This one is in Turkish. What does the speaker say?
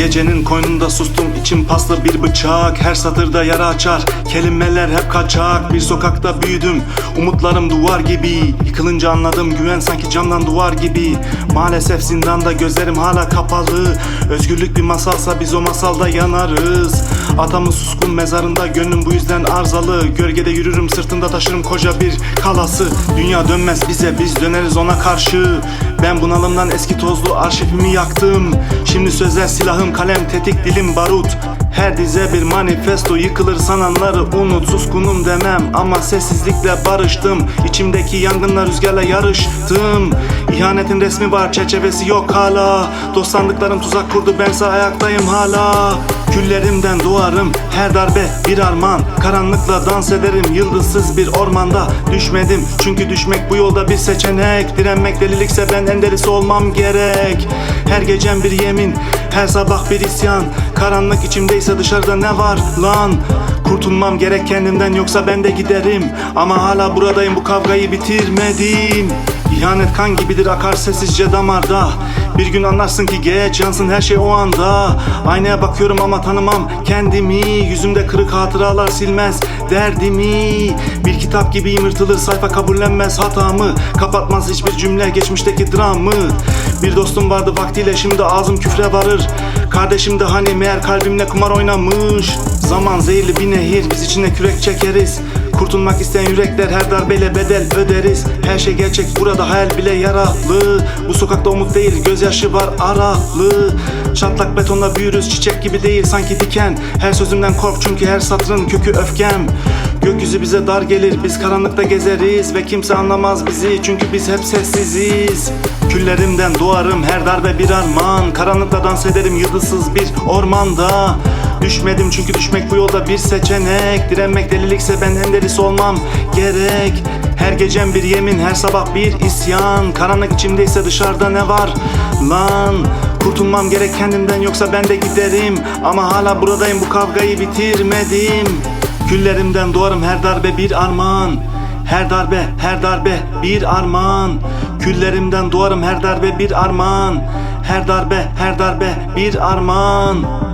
Gecenin koynunda sustum içim paslı bir bıçak. Her satırda yara açar kelimeler hep kaçak. Bir sokakta büyüdüm umutlarım duvar gibi. Yıkılınca anladım güven sanki camdan duvar gibi. Maalesef zindanda gözlerim hala kapalı. Özgürlük bir masalsa biz o masalda yanarız Atamın suskun mezarında gönlüm bu yüzden arızalı. Gölgede yürürüm sırtımda taşırım koca bir kalası. Dünya dönmez bize biz döneriz ona karşı. Ben bunalımdan eski tozlu arşivimi yaktım. Şimdi sözler silahım kalem tetik dilim barut. Her dize bir manifesto yıkılır sananları unut. Suskunum demem ama sessizlikle barıştım. İçimdeki yangınla rüzgarla yarıştım. İhanetin resmi var çerçevesi yok hala. Dost sandıklarım tuzak kurdu bense ayaktayım hala Küllerimden doğarım her darbe bir armağan. Karanlıkla dans ederim yıldızsız bir ormanda. Düşmedim çünkü düşmek bu yolda bir seçenek. Direnmek delilikse ben en delisi olmam gerek. Her gecem bir yemin her sabah bir isyan. Karanlık içimdeyse dışarıda ne var lan Kurtulmam gerek kendimden yoksa ben de giderim. Ama hala buradayım bu kavgayı bitirmedim. İhanet kan gibidir akar sessizce damarda. Bir gün anlarsın ki geç yansın her şey o anda. Aynaya bakıyorum ama tanımam kendimi. Yüzümde kırık hatıralar silmez derdimi. Bir kitap gibi yırtılır sayfa kabullenmez hatamı. Kapatmaz hiçbir cümle geçmişteki dramı. Bir dostum vardı vaktiyle şimdi ağzım küfre varır Kardeşim de hani meğer kalbimle kumar oynamış. Zaman zehirli bir nehir biz içinde kürek çekeriz Kurtulmak isteyen yürekler her darbeyle bedel öderiz. Her şey gerçek burada hayal bile yaralı. Bu sokakta umut değil gözyaşı var aralı. Çatlak betonla büyürüz çiçek gibi değil sanki diken. Her sözümden kork çünkü her satırın kökü öfkem. Gökyüzü bize dar gelir biz karanlıkta gezeriz. Ve kimse anlamaz bizi çünkü biz hep sessiziz. Küllerimden doğarım her darbe bir armağan. Karanlıkta dans ederim yıldızsız bir ormanda Düşmedim çünkü düşmek bu yolda bir seçenek. Direnmek delilikse ben en delisi olmam gerek. Her gecem bir yemin her sabah bir isyan. Karanlık içimdeyse dışarıda ne var lan? Kurtulmam gerek kendimden yoksa ben de giderim. Ama hala buradayım bu kavgayı bitirmedim. Küllerimden doğarım her darbe bir armağan. Her darbe, her darbe bir armağan. Küllerimden doğarım her darbe bir armağan. Her darbe, her darbe bir armağan